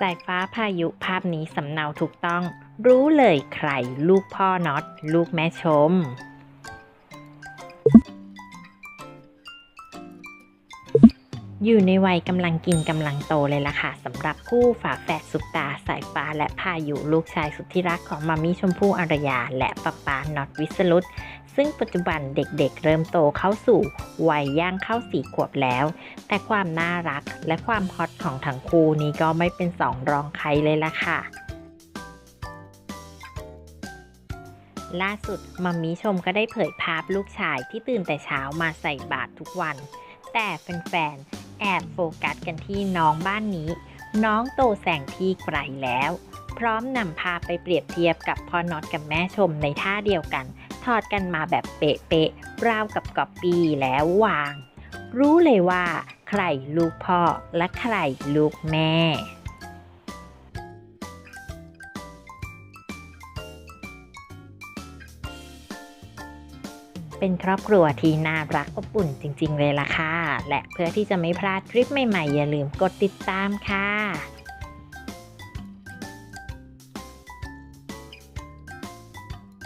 สายฟ้าพายุภาพนี้สำเนาถูกต้อง รู้เลยใครลูกพ่อน็อต ลูกแม่ชม อยู่ในวัยกำลังกินกำลังโตเลยล่ะค่ะสำหรับคู่ฝาแฝดสุปตาสายฟ้าและพายุลูกชายสุดที่รักของมามี่ชมพู่อารยา และป๊าป๊าน็อตวิสรุต ซึ่งปัจจุบันเด็กๆ เริ่มโตเข้าสู่วัยย่างเข้าสี่ขวบแล้ว แต่ความน่ารักและความฮอตของทั้งคู่นี้ก็ไม่เป็นสองรองใครเลยล่ะค่ะ ล่าสุดมัมมี่ชมก็ได้เผยภาพลูกชายที่ตื่นแต่เช้ามาใส่บาตรทุกวัน แต่แฟนๆแอบโฟกัสกันที่น้องบ้านนี้ น้องโตแสงที่ไกลแล้ว พร้อมนำภาพไปเปรียบเทียบกับพ่อน็อตกับแม่ชมในท่าเดียวกัน ทอดกันมาแบบเป๊ะๆราวกับก๊อปปี้แล้ววาง รู้เลยว่า ใครลูกพ่อและใครลูกแม่เป็นครอบครัวที่น่ารักอบอุ่นจริง ๆ เลยล่ะค่ะ และเพื่อที่จะไม่พลาดคลิปใหม่ ๆ อย่าลืมกดติดตามค่ะ